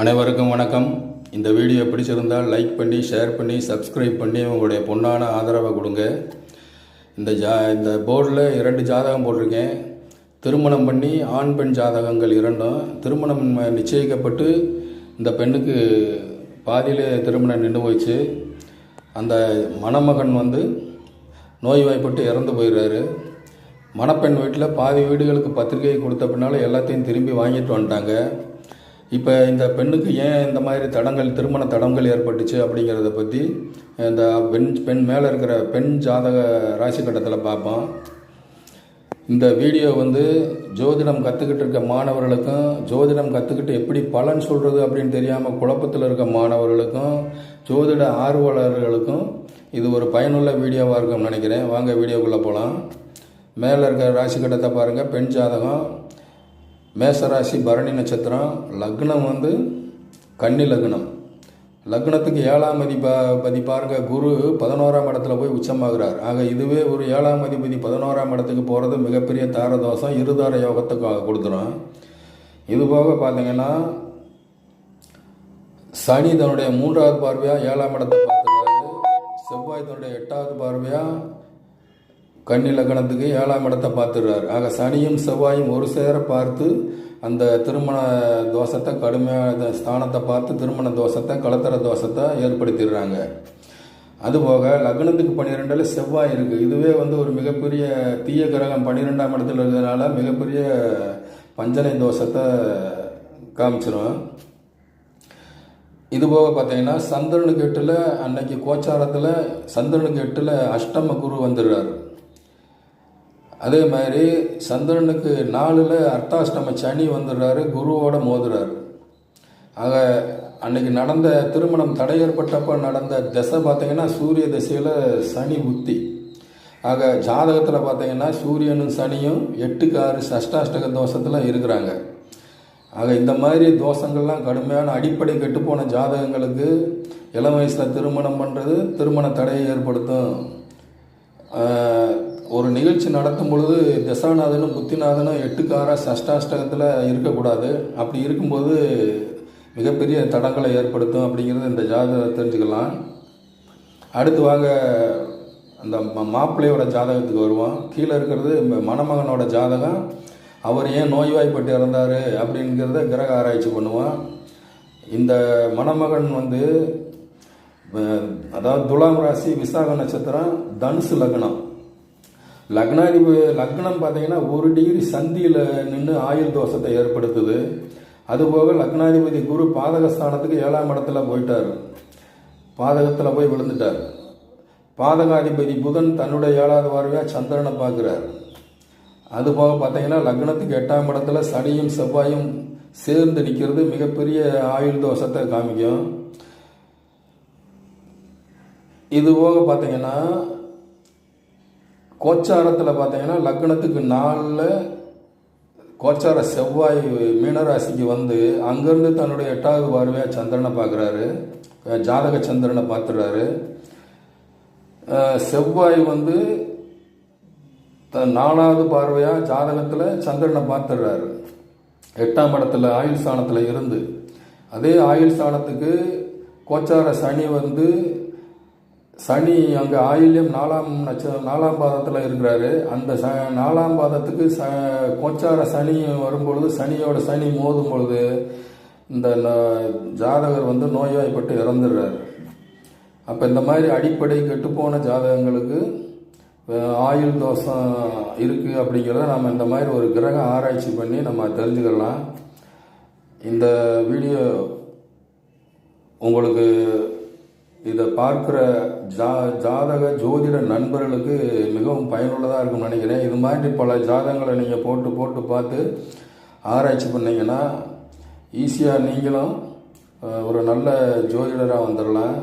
அனைவருக்கும் வணக்கம். இந்த வீடியோ பிடிச்சிருந்தால் லைக் பண்ணி ஷேர் பண்ணி சப்ஸ்கிரைப் பண்ணி உங்களுடைய பொண்ணான ஆதரவை கொடுங்க. இந்த ஜா இந்த போர்டில் இரண்டு ஜாதகம் போட்டிருக்கேன். திருமணம் பண்ணி ஆண் பெண் ஜாதகங்கள் இரண்டும். திருமணம் நிச்சயிக்கப்பட்டு இந்த பெண்ணுக்கு பாதியிலே திருமணம் நின்று போயிடுச்சு. அந்த மணமகன் வந்து நோய்வாய்ப்பட்டு இறந்து போயிடுறாரு. மணப்பெண் வீட்டில் பாதி வீடுகளுக்கு பத்திரிகை கொடுத்த பின்னால் எல்லாத்தையும் திரும்பி வாங்கிட்டு வந்துட்டாங்க. இப்போ இந்த பெண்ணுக்கு ஏன் இந்த மாதிரி தடங்கள் திருமண தடங்கள் ஏற்பட்டுச்சு அப்படிங்கிறத பற்றி இந்த பெண் பெண் மேலே இருக்கிற பெண் ஜாதக ராசி கட்டத்தில் பார்ப்போம் இந்த வீடியோ வந்து ஜோதிடம் கற்றுக்கிட்டு இருக்க மாணவர்களுக்கும் ஜோதிடம் கற்றுக்கிட்டு எப்படி பலன் சொல்கிறது அப்படின்னு தெரியாமல் குழப்பத்தில் இருக்க மாணவர்களுக்கும் ஜோதிட ஆர்வலர்களுக்கும் இது ஒரு பயனுள்ள வீடியோவாக இருக்கும்னு நினைக்கிறேன். வாங்க வீடியோக்குள்ளே போகலாம் மேலே இருக்கிற ராசி கட்டத்தை பாருங்கள் பெண் ஜாதகம் மேசராசி பரணி நட்சத்திரம் லக்னம் வந்து கன்னி லக்னம். லக்னத்துக்கு ஏழாம் அதிபா பதி பாருங்க குரு பதினோராம் இடத்துல போய் உச்சமாகிறார். ஆக இதுவே ஒரு ஏழாம் அதிபதி பதினோராம் இடத்துக்கு போகிறது மிகப்பெரிய தாரதோஷம். இருதார யோகத்தை கொடுத்துரும் இதுபோக பார்த்தீங்கன்னா சனி தன்னுடைய மூன்றாவது பார்வையாக ஏழாம் இடத்தை பார்த்துருக்காரு செவ்வாய் தன்னுடைய எட்டாவது பார்வையாக கன்னி லக்னத்துக்கு ஏழாம் இடத்தை பார்த்துடுறாரு. ஆக சனியும் செவ்வாயும் ஒரு சேர பார்த்து அந்த திருமண தோஷத்தை கடுமையான ஸ்தானத்தை பார்த்து திருமண தோஷத்தை கலத்தர தோஷத்தை ஏற்படுத்திடுறாங்க. அதுபோக லக்னத்துக்கு பன்னிரெண்டில் செவ்வாய் இருக்குது இதுவே வந்து ஒரு மிகப்பெரிய தீய கிரகம். பன்னிரெண்டாம் இடத்துல இருக்கிறதுனால மிகப்பெரிய பஞ்சனை தோஷத்தை காமிச்சிடும் இதுபோக பார்த்தீங்கன்னா சந்திரனுக்கு எட்டில் அன்னைக்கு கோச்சாரத்தில் சந்திரனுக்கு எட்டில் அஷ்டம குரு வந்துடுறாரு. அதே மாதிரி சந்திரனுக்கு நாலில் அர்த்தாஷ்டம சனி வந்துடுறாரு குருவோட மோதுறாரு. ஆக அன்னைக்கு நடந்த திருமணம் தடை ஏற்பட்டப்போ நடந்த திசை பார்த்தீங்கன்னா சூரிய திசையில் சனி உத்தி. ஆக ஜாதகத்தில் பார்த்தீங்கன்னா சூரியனும் சனியும் எட்டுக்கு ஆறு சஷ்டாஷ்டக தோஷத்தில் இருக்கிறாங்க. ஆக இந்த மாதிரி தோஷங்கள்லாம் கடுமையான அடிப்படை கெட்டுப்போன ஜாதகங்களுக்கு இளம் வயசில் திருமணம் பண்ணுறது திருமண தடையை ஏற்படுத்தும். ஒரு நிகழ்ச்சி நடத்தும் பொழுது தசாநாதனும் புத்திநாதனும் எட்டுக்கார சஷ்டாஷ்டகத்தில் இருக்கக்கூடாது. அப்படி இருக்கும்போது மிகப்பெரிய தடங்களை ஏற்படுத்தும் அப்படிங்கிறது இந்த ஜாதகம் தெரிஞ்சுக்கலாம். அடுத்து வாங்க அந்த மாப்பிள்ளையோட ஜாதகத்துக்கு வருவோம். கீழே இருக்கிறது மணமகனோட ஜாதகம். அவர் ஏன் நோய்வாய்ப்பட்டு இறந்தார் அப்படிங்கிறத கிரக ஆராய்ச்சி பண்ணுவோம். இந்த மணமகன் வந்து அதாவது துலாம் ராசி விசாக நட்சத்திரம் தனுசு லக்னம். லக்னாதிபதி லக்னம் பார்த்தீங்கன்னா ஒரு டிகிரி சந்தியில் நின்று ஆயுள் தோஷத்தை ஏற்படுத்துது. அதுபோக லக்னாதிபதி குரு பாதகஸ்தானத்துக்கு ஏழாம் இடத்துல போயிட்டார். பாதகத்தில் போய் விழுந்துட்டார். பாதகாதிபதி புதன் தன்னுடைய ஏழாவது வாரவையாக சந்திரனை பார்க்குறார். அதுபோக பார்த்தீங்கன்னா லக்னத்துக்கு எட்டாம் இடத்துல சனியும் செவ்வாயும் சேர்ந்து நிற்கிறது மிகப்பெரிய ஆயுள் தோஷத்தை காமிக்கும். இது போக பார்த்தீங்கன்னா கோச்சாரத்தில் பார்த்தீங்கன்னா லக்னத்துக்கு நாலில் கோச்சார செவ்வாய் மீனராசிக்கு வந்து அங்கேருந்து தன்னுடைய எட்டாவது பார்வையாக சந்திரனை பார்க்குறாரு ஜாதக சந்திரனை பார்த்துறாரு செவ்வாய் வந்து தன் நாலாவது பார்வையாக ஜாதகத்தில் சந்திரனை பார்த்துடுறாரு எட்டாம் இடத்துல ஆயுள் ஸ்தானத்தில் இருந்து. அதே ஆயுள் ஸ்தானத்துக்கு கோச்சார சனி வந்து சனி அங்கே ஆயில்யம் நாலாம் நட்ச நாலாம் பாதத்தில் இருக்கிறாரு. அந்த ச நாலாம் பாதத்துக்கு ச கோச்சார சனி வரும்பொழுது சனியோட சனி மோதும் பொழுது இந்த ஜாதகர் வந்து நோய்வாய்ப்பட்டு இறந்துடுறாரு அப்போ இந்த மாதிரி அடிப்படை கெட்டுப்போன ஜாதகங்களுக்கு ஆயுள் தோஷம் இருக்குது அப்படிங்கிறத நம்ம இந்த மாதிரி ஒரு கிரக ஆராய்ச்சி பண்ணி நம்ம தெரிஞ்சுக்கலாம். இந்த வீடியோ உங்களுக்கு இதை பார்க்குற ஜா ஜாதக ஜோதிட நண்பர்களுக்கு மிகவும் பயனுள்ளதாக இருக்கும்னு நினைக்கிறேன். இது மாதிரி பல ஜாதகங்களை நீங்கள் போட்டு போட்டு பார்த்து ஆராய்ச்சி பண்ணீங்கன்னா ஈஸியாக நீங்களும் ஒரு நல்ல ஜோதிடராக வந்துடலாம்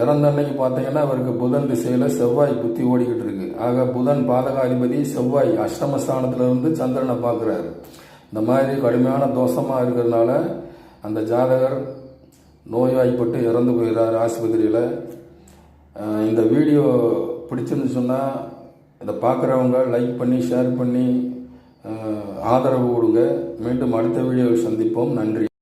இறந்த அன்னைக்கு பார்த்தீங்கன்னா அவருக்கு புதன் திசையில் செவ்வாய் புத்தி ஓடிக்கிட்டு இருக்கு. ஆக புதன் பாதகாதிபதி செவ்வாய் அஷ்டமஸ்தானத்திலிருந்து சந்திரனை பார்க்குறாரு. இந்த மாதிரி கடுமையான தோஷமாக இருக்கிறதுனால அந்த ஜாதகர் நோய்வாய்ப்பட்டு இறந்து போயிடுறாரு ஆஸ்பத்திரியில். இந்த வீடியோ பிடிச்சிருந்து சொன்னால் இதை பார்க்குறவங்க லைக் பண்ணி ஷேர் பண்ணி ஆதரவு கொடுங்க. மீண்டும் அடுத்த வீடியோவில் சந்திப்போம். நன்றி.